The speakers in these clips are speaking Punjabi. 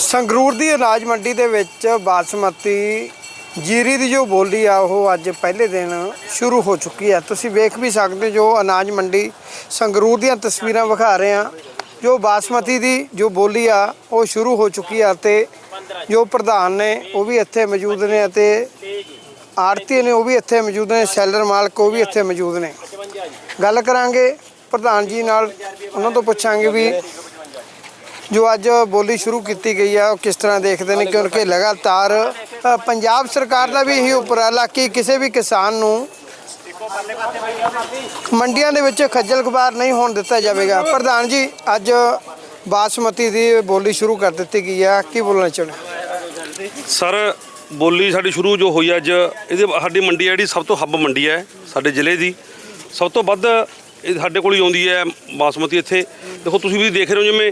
ਸੰਗਰੂਰ ਦੀ ਅਨਾਜ ਮੰਡੀ ਦੇ ਵਿੱਚ ਬਾਸਮਤੀ ਜੀਰੀ ਦੀ ਜੋ ਬੋਲੀ ਆ, ਉਹ ਅੱਜ ਪਹਿਲੇ ਦਿਨ ਸ਼ੁਰੂ ਹੋ ਚੁੱਕੀ ਹੈ ਤੁਸੀਂ ਵੇਖ ਵੀ ਸਕਦੇ ਜੋ ਅਨਾਜ ਮੰਡੀ ਸੰਗਰੂਰ ਦੀਆਂ ਤਸਵੀਰਾਂ ਵਿਖਾ ਰਹੇ ਆ ਜੋ ਬਾਸਮਤੀ ਦੀ ਜੋ ਬੋਲੀ ਆ, ਉਹ ਸ਼ੁਰੂ ਹੋ ਚੁੱਕੀ ਆ ਤੇ ਜੋ ਪ੍ਰਧਾਨ ਨੇ, ਉਹ ਵੀ ਇੱਥੇ ਮੌਜੂਦ ਨੇ ਅਤੇ ਆੜਤੀ ਨੇ, ਉਹ ਵੀ ਇੱਥੇ ਮੌਜੂਦ ਨੇ, ਸੈਲਰ ਮਾਲਕ ਉਹ ਵੀ ਇੱਥੇ ਮੌਜੂਦ ਨੇ। ਗੱਲ ਕਰਾਂਗੇ ਪ੍ਰਧਾਨ ਜੀ ਨਾਲ, ਉਹਨਾਂ ਤੋਂ ਪੁੱਛਾਂਗੇ ਵੀ ਜੋ ਅੱਜ ਬੋਲੀ ਸ਼ੁਰੂ ਕੀਤੀ ਗਈ ਹੈ ਉਹ ਕਿਸ ਤਰ੍ਹਾਂ ਦੇਖਦੇ ਨੇ? ਕਿਉਂਕਿ ਲਗਾਤਾਰ ਪੰਜਾਬ ਸਰਕਾਰ ਦਾ ਵੀ ਇਹੀ ਉਪਰਾਲਾ ਕਿ ਕਿਸੇ ਵੀ ਕਿਸਾਨ ਨੂੰ ਮੰਡੀਆਂ ਦੇ ਵਿੱਚ ਖੱਜਲ ਖੁਬਾਰ ਨਹੀਂ ਹੋਣ ਦਿੱਤਾ ਜਾਵੇਗਾ। ਪ੍ਰਧਾਨ ਜੀ, ਅੱਜ ਬਾਸਮਤੀ ਦੀ ਬੋਲੀ ਸ਼ੁਰੂ ਕਰ ਦਿੱਤੀ ਗਈ ਹੈ ਕੀ ਬੋਲਣਾ ਚਾਹੁੰਦੇ? ਸਰ, ਬੋਲੀ ਸਾਡੀ ਸ਼ੁਰੂ ਜੋ ਹੋਈ ਅੱਜ, ਇਹਦੇ ਸਾਡੀ ਮੰਡੀ ਹੈ ਜਿਹੜੀ ਸਭ ਤੋਂ ਹੱਬ ਮੰਡੀ ਹੈ ਸਾਡੇ ਜ਼ਿਲ੍ਹੇ ਦੀ। ਸਭ ਤੋਂ ਵੱਧ ਇਹ ਸਾਡੇ ਕੋਲ ਹੀ ਆਉਂਦੀ ਹੈ ਬਾਸਮਤੀ ਇੱਥੇ। ਦੇਖੋ, ਤੁਸੀਂ ਵੀ ਦੇਖ ਰਹੇ ਹੋ ਜਿਵੇਂ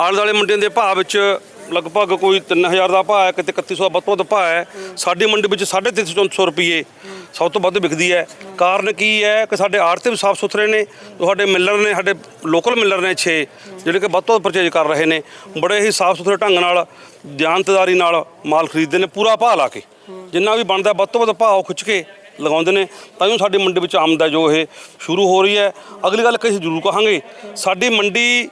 ਆਲੇ ਦੁਆਲੇ ਮੰਡੀਆਂ ਦੇ ਭਾਅ ਵਿੱਚ ਲਗਭਗ ਕੋਈ 3000 ਦਾ ਭਾਅ ਹੈ, ਕਿਤੇ 3100 ਦਾ ਵੱਧ ਤੋਂ ਵੱਧ ਭਾਅ ਹੈ। ਸਾਡੀ ਮੰਡੀ ਵਿੱਚ 350 400 ਰੁਪਏ ਸਭ ਤੋਂ ਵੱਧ ਵਿਕਦੀ ਹੈ। ਕਾਰਨ ਕੀ ਹੈ ਕਿ ਸਾਡੇ ਆੜਤੇ ਵੀ ਸਾਫ਼ ਸੁਥਰੇ ਨੇ, ਤੁਹਾਡੇ ਮਿਲਰ ਨੇ, ਸਾਡੇ ਲੋਕਲ ਮਿਲਰ ਨੇ 6 ਜਿਹੜੇ ਕਿ ਵੱਧ ਤੋਂ ਵੱਧ ਪਰਚੇਜ ਕਰ ਰਹੇ ਨੇ। ਬੜੇ ਹੀ ਸਾਫ਼ ਸੁਥਰੇ ਢੰਗ ਨਾਲ ਦਿਆਨਤਦਾਰੀ ਨਾਲ ਮਾਲ ਖਰੀਦਦੇ ਨੇ, ਪੂਰਾ ਭਾਅ ਲਾ ਕੇ। ਜਿੰਨਾ ਵੀ ਬਣਦਾ ਵੱਧ ਤੋਂ ਵੱਧ ਭਾਅ ਖਿੱਚ ਕੇ ਲਗਾਉਂਦੇ ਨੇ। ਤਾਂ ਹੀ ਸਾਡੀ ਮੰਡੀ ਵਿੱਚ ਆਮਦ ਜੋ ਇਹ ਸ਼ੁਰੂ ਹੋ ਰਹੀ ਹੈ। ਅਗਲੀ ਗੱਲ ਕਿ ਅਸੀਂ ਜ਼ਰੂਰ ਕਹਾਂਗੇ। ਸਾਡੀ ਮੰਡੀ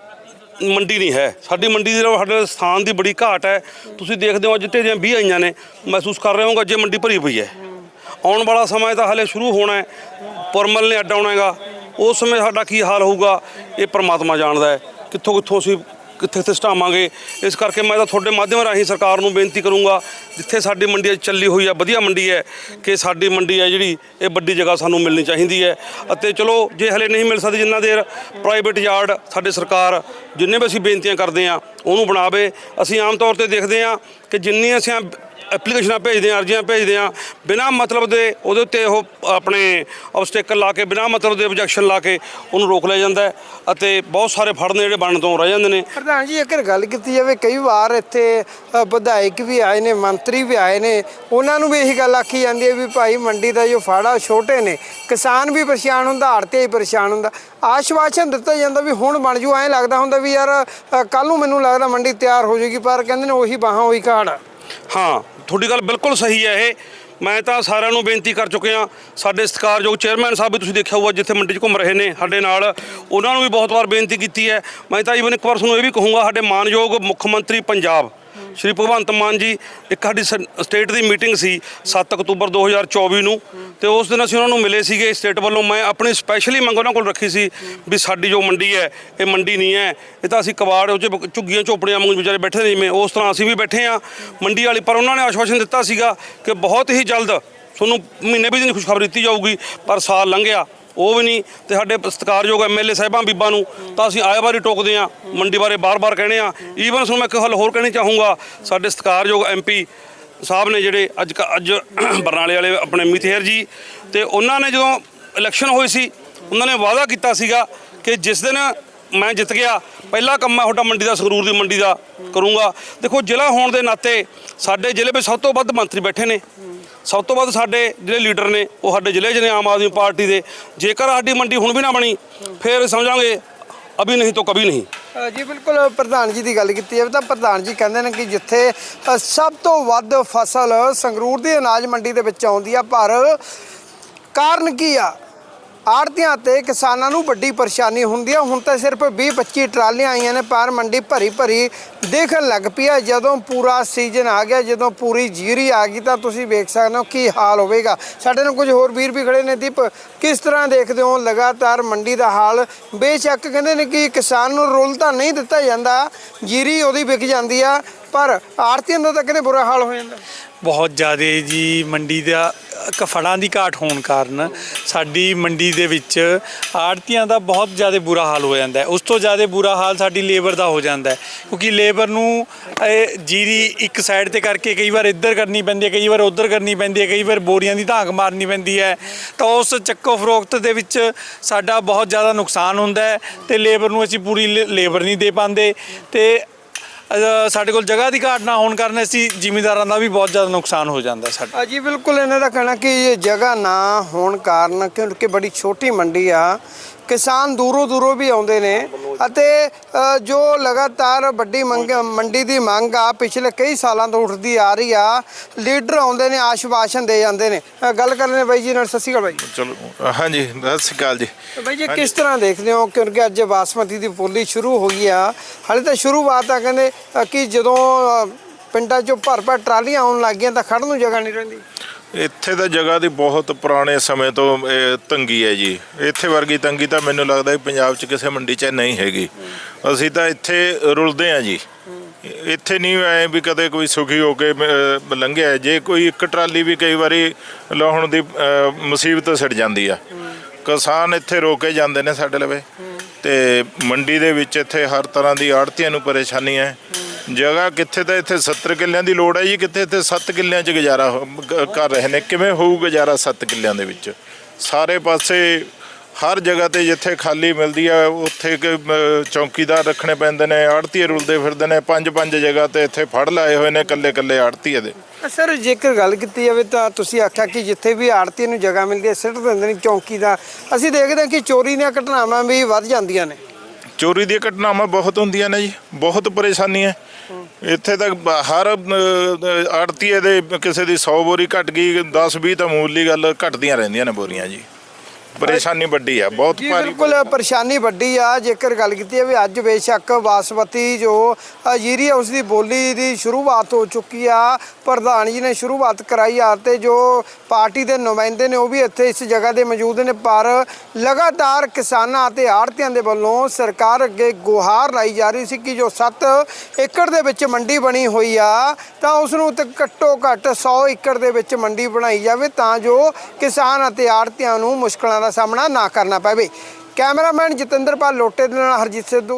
ਮੰਡੀ ਨਹੀਂ ਹੈ। ਸਾਡੀ ਮੰਡੀ ਦੇ ਸਾਡੇ ਸਥਾਨ ਦੀ ਬੜੀ ਘਾਟ ਹੈ। ਤੁਸੀਂ ਦੇਖਦੇ ਹੋ ਅੱਜ ਤੇ ਜਿਵੇਂ 20 ਆਈਆਂ ਨੇ, ਮਹਿਸੂਸ ਕਰ ਰਹੇ ਹੋਗੇ ਜੇ ਮੰਡੀ ਭਰੀ ਪਈ ਹੈ। ਆਉਣ ਵਾਲਾ ਸਮਾਂ ਤਾਂ ਹਲੇ ਸ਼ੁਰੂ ਹੋਣਾ ਹੈ। ਪਰਮਲ ਨੇ ਅੱਡ ਆਉਣਾ ਹੈਗਾ। ਉਸ ਸਮੇਂ ਸਾਡਾ ਕੀ ਹਾਲ ਹੋਊਗਾ, ਇਹ ਪਰਮਾਤਮਾ ਜਾਣਦਾ ਹੈ। ਕਿੱਥੋਂ ਕਿੱਥੋਂ ਅਸੀਂ ਕਿੱਥੇ ਕਿੱਥੇ ਸਟਾਵਾਂਗੇ ਇਸ ਕਰਕੇ ਮੈਂ ਤਾਂ ਤੁਹਾਡੇ ਮਾਧਿਅਮ ਰਾਹੀਂ ਸਰਕਾਰ ਨੂੰ ਬੇਨਤੀ ਕਰੂੰਗਾ, ਜਿੱਥੇ ਸਾਡੀ ਮੰਡੀ ਅੱਜ ਚੱਲੀ ਹੋਈ ਹੈ ਵਧੀਆ ਮੰਡੀ ਹੈ, ਕਿ ਸਾਡੀ ਮੰਡੀ ਹੈ ਜਿਹੜੀ, ਇਹ ਵੱਡੀ ਜਗ੍ਹਾ ਸਾਨੂੰ ਮਿਲਣੀ ਚਾਹੀਦੀ ਹੈ। ਅਤੇ ਚਲੋ, ਜੇ ਹਲੇ ਨਹੀਂ ਮਿਲ ਸਕਦੀ ਜਿੰਨਾ ਦੇਰ ਪ੍ਰਾਈਵੇਟ ਯਾਰਡ ਸਾਡੇ ਸਰਕਾਰ, ਜਿੰਨੇ ਵੀ ਅਸੀਂ ਬੇਨਤੀਆਂ ਕਰਦੇ ਹਾਂ, ਉਹਨੂੰ ਬਣਾਵੇ। ਅਸੀਂ ਆਮ ਤੌਰ ਤੇ ਦੇਖਦੇ ਹਾਂ ਕਿ ਜਿੰਨੀਆਂ ਅਸੀਂ ਐਪਲੀਕੇਸ਼ਨਾਂ ਭੇਜਦੇ ਹਾਂ, ਅਰਜ਼ੀਆਂ ਭੇਜਦੇ ਹਾਂ, ਬਿਨਾਂ ਮਤਲਬ ਦੇ ਉਹਦੇ ਉੱਤੇ ਉਹ ਆਪਣੇ ਆਬਸਟੈਕਲ ਲਾ ਕੇ, ਬਿਨਾਂ ਮਤਲਬ ਦੇ ਆਬਜੈਕਸ਼ਨ ਲਾ ਕੇ ਉਹਨੂੰ ਰੋਕ ਲਿਆ ਜਾਂਦਾ ਅਤੇ ਬਹੁਤ ਸਾਰੇ ਫੜਨੇ ਜਿਹੜੇ ਬਣਨ ਤੋਂ ਰਹਿ ਜਾਂਦੇ ਨੇ ਪ੍ਰਧਾਨ ਜੀ, ਜੇਕਰ ਗੱਲ ਕੀਤੀ ਜਾਵੇ, ਕਈ ਵਾਰ ਇੱਥੇ ਵਿਧਾਇਕ ਵੀ ਆਏ ਨੇ, ਮੰਤਰੀ ਵੀ ਆਏ ਨੇ, ਉਹਨਾਂ ਨੂੰ ਵੀ ਇਹੀ ਗੱਲ ਆਖੀ ਜਾਂਦੀ ਹੈ ਵੀ ਭਾਈ ਮੰਡੀ ਦਾ ਜੋ ਫਾੜਾ ਛੋਟੇ ਨੇ, ਕਿਸਾਨ ਵੀ ਪਰੇਸ਼ਾਨ ਹੁੰਦਾ ਆੜਤੀ ਹੀ ਪਰੇਸ਼ਾਨ ਹੁੰਦਾ ਆਸ਼ਵਾਸਨ ਦਿੱਤਾ ਜਾਂਦਾ ਵੀ ਹੁਣ ਬਣ ਜੂ, ਐਂ ਲੱਗਦਾ ਹੁੰਦਾ ਵੀ ਯਾਰ ਕੱਲ ਨੂੰ ਮੈਨੂੰ ਲੱਗਦਾ ਮੰਡੀ ਤਿਆਰ ਹੋ ਜੂਗੀ, ਪਰ ਕਹਿੰਦੇ ਨੇ ਉਹੀ ਬਾਹਾਂ, ਉਹੀ ਘਾੜ ਆ। ਹਾਂ, ਤੁਹਾਡੀ ਗੱਲ ਬਿਲਕੁਲ ਸਹੀ ਹੈ ਇਹ। ਮੈਂ ਤਾਂ ਸਾਰਿਆਂ ਨੂੰ ਬੇਨਤੀ ਕਰ ਚੁੱਕਿਆ ਸਾਡੇ ਸਤਿਕਾਰਯੋਗ ਚੇਅਰਮੈਨ ਸਾਹਿਬ ਵੀ ਤੁਸੀਂ ਦੇਖਿਆ ਹੋਊਗਾ, ਜਿੱਥੇ ਮੰਡੀ 'ਚ ਘੁੰਮ ਰਹੇ ਨੇ ਸਾਡੇ ਨਾਲ। ਉਹਨਾਂ ਨੂੰ ਵੀ ਬਹੁਤ ਵਾਰ ਬੇਨਤੀ ਕੀਤੀ ਹੈ। ਮੈਂ ਤਾਂ ਈਵਨ ਇੱਕ ਵਾਰ ਤੁਹਾਨੂੰ ਇਹ ਵੀ ਕਹੂੰਗਾ, ਸਾਡੇ ਮਾਨਯੋਗ ਮੁੱਖ ਮੰਤਰੀ ਪੰਜਾਬ, ਸ਼੍ਰੀ ਭਗਵੰਤ ਮਾਨ ਜੀ, ਇੱਕ ਸਾਡੀ ਸ- ਸਟੇਟ ਦੀ ਮੀਟਿੰਗ ਸੀ 7 ਅਕਤੂਬਰ 2024 ਨੂੰ। ਤੇ ਉਸ ਦਿਨ ਅਸੀਂ ਉਹਨਾਂ ਨੂੰ ਮਿਲੇ ਸੀਗੇ ਸਟੇਟ ਵੱਲੋਂ। ਮੈਂ ਆਪਣੀ ਸਪੈਸ਼ਲੀ ਮੰਗ ਉਹਨਾਂ ਕੋਲ ਰੱਖੀ ਸੀ ਵੀ ਸਾਡੀ ਜੋ ਮੰਡੀ ਹੈ, ਇਹ ਮੰਡੀ ਨਹੀਂ ਹੈ। ਇਹ ਤਾਂ ਅਸੀਂ ਕਬਾੜ ਉਹ 'ਚ ਝੁੱਗੀਆਂ ਝੋਪੜੀਆਂ ਵਾਂਗੂ ਵਿਚਾਰੇ ਬੈਠੇ ਨੇ। ਜਿਵੇਂ ਉਸ ਤਰ੍ਹਾਂ ਅਸੀਂ ਵੀ ਬੈਠੇ ਆ ਮੰਡੀ ਵਾਲੀ ਪਰ ਉਹਨਾਂ ਨੇ ਆਸ਼ਵਾਸਨ ਦਿੱਤਾ ਸੀਗਾ ਕਿ ਬਹੁਤ ਹੀ ਜਲਦ ਤੁਹਾਨੂੰ ਮਹੀਨੇ ਵੀ ਦਿਨ ਖੁਸ਼ਖਬਰੀ ਦਿੱਤੀ ਜਾਊਗੀ, ਪਰ ਸਾਲ ਲੰਘਿਆ। ਉਹ ਵੀ ਨਹੀਂ ਤੇ ਸਾਡੇ ਸਤਿਕਾਰਯੋਗ ਐਮਐਲਏ ਸਾਹਿਬਾਂ ਬੀਬਾਂ ਨੂੰ ਤਾਂ ਅਸੀਂ ਆਏ ਵਾਰੀ ਟੋਕਦੇ ਆ ਮੰਡੀ ਬਾਰੇ ਬਾਰ-ਬਾਰ ਕਹਿੰਦੇ ਆ ਈਵਨ ਤੁਹਾਨੂੰ ਮੈਂ ਇੱਕ ਹੱਲ ਹੋਰ ਕਹਿਣੀ ਚਾਹੂੰਗਾ। ਸਾਡੇ ਸਤਿਕਾਰਯੋਗ ਐਮਪੀ ਸਾਹਿਬ ਨੇ ਜਿਹੜੇ ਅੱਜ ਕ- ਅੱਜ ਬਰਨਾਲੇ ਵਾਲੇ ਆਪਣੇ ਮਿਥੇਰ ਜੀ ਤੇ ਉਹਨਾਂ ਨੇ ਜਦੋਂ ਇਲੈਕਸ਼ਨ ਹੋਈ ਸੀ, ਉਹਨਾਂ ਨੇ ਵਾਅਦਾ ਕੀਤਾ ਸੀਗਾ ਕਿ ਜਿਸ ਦਿਨ ਮੈਂ ਜਿੱਤ ਗਿਆ, ਪਹਿਲਾ ਕੰਮ ਮੈਂ ਤੁਹਾਡਾ ਮੰਡੀ ਦਾ, ਸੰਗਰੂਰ ਦੀ ਮੰਡੀ ਦਾ ਕਰੂੰਗਾ। ਦੇਖੋ, ਜ਼ਿਲ੍ਹਾ ਹੋਣ ਦੇ ਨਾਤੇ ਸਾਡੇ ਜ਼ਿਲ੍ਹੇ ਵਿੱਚ ਸਭ ਤੋਂ ਵੱਧ ਮੰਤਰੀ ਬੈਠੇ ਨੇ। ਸਭ ਤੋਂ ਵੱਧ ਸਾਡੇ ਜਿਹੜੇ ਲੀਡਰ ਨੇ, ਉਹ ਸਾਡੇ ਜ਼ਿਲ੍ਹੇ 'ਚ ਨੇ, ਆਮ ਆਦਮੀ ਪਾਰਟੀ ਦੇ। ਜੇਕਰ ਸਾਡੀ ਮੰਡੀ ਹੁਣ ਵੀ ਨਾ ਬਣੀ, ਫਿਰ ਸਮਝਾਂਗੇ, ਅਭੀ ਨਹੀਂ ਤਾਂ ਕਭੀ ਨਹੀਂ। ਜੀ ਬਿਲਕੁਲ ਪ੍ਰਧਾਨ ਜੀ ਦੀ ਗੱਲ ਕੀਤੀ ਜਾਵੇ ਤਾਂ ਪ੍ਰਧਾਨ ਜੀ ਕਹਿੰਦੇ ਨੇ ਕਿ ਜਿੱਥੇ ਸਭ ਤੋਂ ਵੱਧ ਫਸਲ ਸੰਗਰੂਰ ਦੀ ਅਨਾਜ ਮੰਡੀ ਦੇ ਵਿੱਚ ਆਉਂਦੀ ਆ, ਪਰ ਕਾਰਨ ਕੀ ਆ? ਆੜਤੀਆਂ ਤੇ ਕਿਸਾਨਾਂ ਨੂੰ ਵੱਡੀ ਪਰੇਸ਼ਾਨੀ ਹੁੰਦੀ ਆ। ਹੁਣ ਤਾਂ ਸਿਰਫ 20 25 ਟਰਾਲੀਆਂ ਆਈਆਂ ਨੇ, ਪਰ ਮੰਡੀ ਭਰੀ ਭਰੀ ਦੇਖਣ ਲੱਗ ਪਈ ਹੈ ਜਦੋਂ ਪੂਰਾ ਸੀਜ਼ਨ ਆ ਗਿਆ, ਜਦੋਂ ਪੂਰੀ ਜੀਰੀ ਆ ਗਈ, ਤਾਂ ਤੁਸੀਂ ਵੇਖ ਸਕਦੇ ਹੋ ਕੀ ਹਾਲ ਹੋਵੇਗਾ। ਸਾਡੇ ਨਾਲ ਕੁਝ ਹੋਰ ਵੀਰ ਵੀ ਖੜੇ ਨੇ। ਦੀਪ, ਕਿਸ ਤਰ੍ਹਾਂ ਦੇਖਦੇ ਹੋ ਲਗਾਤਾਰ ਮੰਡੀ ਦਾ ਹਾਲ? ਬੇਸ਼ੱਕ ਕਹਿੰਦੇ ਨੇ ਕਿ ਕਿਸਾਨ ਨੂੰ ਰੁੱਲ ਤਾਂ ਨਹੀਂ ਦਿੱਤਾ ਜਾਂਦਾ, ਜੀਰੀ ਉਹਦੀ ਵਿਕ ਜਾਂਦੀ ਆ, ਪਰ ਆੜਤੀਆਂ ਦਾ ਤਾਂ ਕਹਿੰਦੇ ਬੁਰਾ ਹਾਲ ਹੋ ਜਾਂਦਾ। ਬਹੁਤ ਜ਼ਿਆਦਾ ਜੀ, ਮੰਡੀ ਦਾ ਫੜਾਂ ਦੀ ਘਾਟ ਹੋਣ ਕਾਰਨ ਸਾਡੀ ਮੰਡੀ ਦੇ ਵਿੱਚ ਆੜਤੀਆਂ ਦਾ ਬਹੁਤ ਜ਼ਿਆਦਾ ਬੁਰਾ ਹਾਲ ਹੋ ਜਾਂਦਾ ਹੈ। ਉਸ ਤੋਂ ਜ਼ਿਆਦਾ ਬੁਰਾ ਹਾਲ ਸਾਡੀ ਲੇਬਰ ਦਾ ਹੋ ਜਾਂਦਾ ਹੈ। ਕਿਉਂਕਿ ਲੇਬਰ ਨੂੰ ਇਹ ਜੀਰੀ ਇੱਕ ਸਾਈਡ ਤੇ ਕਰਕੇ ਕਈ ਵਾਰ ਇੱਧਰ ਕਰਨੀ ਪੈਂਦੀ ਹੈ, ਕਈ ਵਾਰ ਉੱਧਰ ਕਰਨੀ ਪੈਂਦੀ ਹੈ, ਕਈ ਵਾਰ ਬੋਰੀਆਂ ਦੀ ਧਾਂਕ ਮਾਰਨੀ ਪੈਂਦੀ ਹੈ। ਤਾਂ ਉਸ ਚੱਕੋ ਫਰੋਖਤ ਦੇ ਵਿੱਚ ਸਾਡਾ ਬਹੁਤ ਜ਼ਿਆਦਾ ਨੁਕਸਾਨ ਹੁੰਦਾ ਹੈ ਤੇ ਲੇਬਰ ਨੂੰ ਅਸੀਂ ਪੂਰੀ ਲੇ- ਲੇਬਰ ਨਹੀਂ ਦੇ ਪਾਉਂਦੇ ਤੇ ਸਾਡੇ ਕੋਲ ਜਗ੍ਹਾ ਦੀ ਘਾਟ ਨਾ ਹੋਣ ਕਾਰਨ ਅਸੀਂ ਜ਼ਿਮੀਂਦਾਰਾਂ ਦਾ ਵੀ ਬਹੁਤ ਜ਼ਿਆਦਾ ਨੁਕਸਾਨ ਹੋ ਜਾਂਦਾ ਸਾਡਾ। ਆ ਜੀ, ਬਿਲਕੁਲ ਇਹਨਾਂ ਦਾ ਕਹਿਣਾ ਕਿ ਇਹ ਜਗ੍ਹਾ ਨਾ ਹੋਣ ਕਾਰਨ, ਕਿਉਂਕਿ ਬੜੀ ਛੋਟੀ ਮੰਡੀ ਆ ਕਿਸਾਨ ਦੂਰੋਂ ਦੂਰੋਂ ਵੀ ਆਉਂਦੇ ਨੇ ਅਤੇ ਜੋ ਲਗਾਤਾਰ ਵੱਡੀ ਮੰਗ ਮੰਡੀ ਦੀ ਮੰਗ ਆ ਪਿਛਲੇ ਕਈ ਸਾਲਾਂ ਤੋਂ ਉੱਠਦੀ ਆ ਰਹੀ ਆ ਲੀਡਰ ਆਉਂਦੇ ਨੇ ਆਸ਼ਵਾਸਨ ਦੇ ਜਾਂਦੇ ਨੇ। ਅ, ਗੱਲ ਕਰਨੇ ਬਾਈ ਜੀ ਨਾਲ ਸਤਿ ਸ਼੍ਰੀ ਅਕਾਲ ਬਾਈ ਚਲੋ ਹਾਂਜੀ ਸਤਿ ਸ਼੍ਰੀ ਅਕਾਲ ਜੀ। ਬਾਈ ਜੀ ਕਿਸ ਤਰ੍ਹਾਂ ਦੇਖਦੇ ਹੋ? ਕਿਉਂਕਿ ਅੱਜ ਬਾਸਮਤੀ ਦੀ ਬੋਲੀ ਸ਼ੁਰੂ ਹੋਈ ਆ। ਹਾਲੇ ਤਾਂ ਸ਼ੁਰੂਆਤ ਆ ਕਹਿੰਦੇ ਅ, ਕਿ ਜਦੋਂ ਅ, ਪਿੰਡਾਂ 'ਚੋਂ ਭਰ ਭਰ ਟਰਾਲੀਆਂ ਆਉਣ ਲੱਗ ਗਈਆਂ ਤਾਂ ਖੜਨ ਨੂੰ ਜਗ੍ਹਾ ਨਹੀਂ ਰਹਿੰਦੀ। ਇੱਥੇ ਤਾਂ ਜਗ੍ਹਾ ਦੀ ਬਹੁਤ ਪੁਰਾਣੇ ਸਮੇਂ ਤੋਂ ਇਹ ਤੰਗੀ ਹੈ ਜੀ। ਇੱਥੇ ਵਰਗੀ ਤੰਗੀ ਤਾਂ ਮੈਨੂੰ ਲੱਗਦਾ ਵੀ ਪੰਜਾਬ 'ਚ ਕਿਸੇ ਮੰਡੀ 'ਚ ਨਹੀਂ ਹੈਗੀ। ਅਸੀਂ ਤਾਂ ਇੱਥੇ ਰੁਲਦੇ ਆ ਜੀ। ਇੱਥੇ ਨਹੀਂ ਐ ਵੀ ਕਦੇ ਕੋਈ ਸੁਖੀ ਹੋ ਕੇ ਅਹ, ਲੰਘਿਆ। ਜੇ ਕੋਈ ਇੱਕ ਟਰਾਲੀ ਵੀ ਕਈ ਵਾਰੀ ਲਾਉਣ ਦੀ ਅਹ, ਮੁਸੀਬਤ ਸਿੜ ਜਾਂਦੀ ਆ। ਕਿਸਾਨ ਇੱਥੇ ਰੋ ਕੇ ਜਾਂਦੇ ਨੇ ਸਾਡੇ ਲਵੇ। ਤੇ ਮੰਡੀ ਦੇ ਵਿੱਚ ਇੱਥੇ ਹਰ ਤਰ੍ਹਾਂ ਦੀ ਆੜਤੀਆਂ ਨੂੰ ਪਰੇਸ਼ਾਨੀ ਹੈ। ਜਗ੍ਹਾ ਕਿੱਥੇ ਤਾਂ ਇੱਥੇ 70 ਕਿੱਲਿਆਂ ਦੀ ਲੋੜ ਹੈ ਜੀ ਕਿੱਥੇ ਇੱਥੇ 7 ਕਿੱਲਿਆਂ 'ਚ ਗੁਜ਼ਾਰਾ ਹੋ- ਗ- ਕਰ ਰਹੇ ਨੇ। ਕਿਵੇਂ ਹੋਊ ਗੁਜ਼ਾਰਾ 7 ਕਿੱਲਿਆਂ ਦੇ ਵਿੱਚ? ਸਾਰੇ ਪਾਸੇ ਹਰ ਜਗ੍ਹਾ ਤੇ ਜਿੱਥੇ ਖਾਲੀ ਮਿਲਦੀ ਆ ਉੱਥੇ ਕਿ, ਚੌਕੀਦਾਰ ਰੱਖਣੇ ਪੈਂਦੇ ਨੇ ਆੜਤੀਏ ਰੁਲਦੇ ਫਿਰਦੇ ਨੇ ਪੰਜ ਪੰਜ ਜਗ੍ਹਾ ਤੇ ਇੱਥੇ ਫੜ ਲਾਏ ਹੋਏ ਨੇ ਕੱਲੇ ਕੱਲੇ ਆੜਤੀਏ ਦੇ। ਸਰ ਜੇਕਰ ਗੱਲ ਕੀਤੀ ਜਾਵੇ ਤਾਂ ਤੁਸੀਂ ਆਖਿਆ ਕਿ ਜਿੱਥੇ ਵੀ ਆੜਤੀ ਨੂੰ ਜਗ੍ਹਾ ਮਿਲਦੀ ਹੈ ਸਿੱਟ ਦਿੰਦੇ ਨੇ ਚੌਂਕੀ ਦਾ ਅਸੀਂ ਦੇਖਦੇ ਹਾਂ ਕਿ ਚੋਰੀ ਦੀਆਂ ਘਟਨਾਵਾਂ ਵੀ ਵੱਧ ਜਾਂਦੀਆਂ ਨੇ। ਚੋਰੀ ਦੀਆਂ ਘਟਨਾਵਾਂ ਬਹੁਤ ਹੁੰਦੀਆਂ ਨੇ ਜੀ ਬਹੁਤ ਪਰੇਸ਼ਾਨੀ ਹੈ ਇੱਥੇ ਤੱਕ ਹਰ ਆੜਤੀਏ ਦੇ ਕਿਸੇ ਦੀ 100 ਬੋਰੀ ਘਟ ਗਈ 10 20 ਤਾਂ ਮੂਲੀ ਗੱਲ ਘਟਦੀਆਂ ਰਹਿੰਦੀਆਂ ਨੇ ਬੋਰੀਆਂ ਜੀ। ਪਰੇਸ਼ਾਨੀ ਵੱਡੀ ਆ ਬਹੁਤ ਜੀ ਭਾਰੀ ਬਿਲਕੁਲ ਪਰੇਸ਼ਾਨੀ ਵੱਡੀ ਆ। ਜੇਕਰ ਗੱਲ ਕੀਤੀ ਜਾਵੇ ਅੱਜ ਬੇਸ਼ੱਕ ਬਾਸਮਤੀ ਜੋ ਜੀਰੀ ਉਸ ਦੀ ਬੋਲੀ ਦੀ ਸ਼ੁਰੂਆਤ ਹੋ ਚੁੱਕੀ ਆ। ਪ੍ਰਧਾਨ ਜੀ ਨੇ ਸ਼ੁਰੂਆਤ ਕਰਾਈ ਆ ਤੇ ਜੋ ਪਾਰਟੀ ਦੇ ਨੁਮਾਇੰਦੇ ਨੇ ਉਹ ਵੀ ਇੱਥੇ ਇਸ ਜਗ੍ਹਾ ਦੇ ਮੌਜੂਦ ਨੇ। ਪਰ ਲਗਾਤਾਰ ਕਿਸਾਨਾਂ ਅਤੇ ਆੜਤੀਆਂ ਦੇ ਵੱਲੋਂ ਸਰਕਾਰ ਅੱਗੇ ਗੁਹਾਰ ਲਾਈ ਜਾ ਰਹੀ ਸੀ ਕਿ ਜੋ 7 ਏਕੜ ਦੇ ਵਿੱਚ ਮੰਡੀ ਬਣੀ ਹੋਈ ਆ ਤਾਂ ਉਸ ਨੂੰ ਤੇ ਘੱਟੋ ਘੱਟ 100 ਏਕੜ ਦੇ ਵਿੱਚ ਮੰਡੀ ਬਣਾਈ ਜਾਵੇ ਤਾਂ ਜੋ ਕਿਸਾਨ ਅਤੇ ਆੜਤੀਆਂ ਨੂੰ ਮੁਸ਼ਕਲਾਂ ਦਾ ਸਾਹਮਣਾ ਨਾ ਕਰਨਾ ਪਵੇ। ਕੈਮਰਾਮੈਨ ਜਤਿੰਦਰਪਾਲ ਲੋਟੇ ਦੇ ਨਾਲ ਹਰਜੀਤ ਸਿੱਧੂ।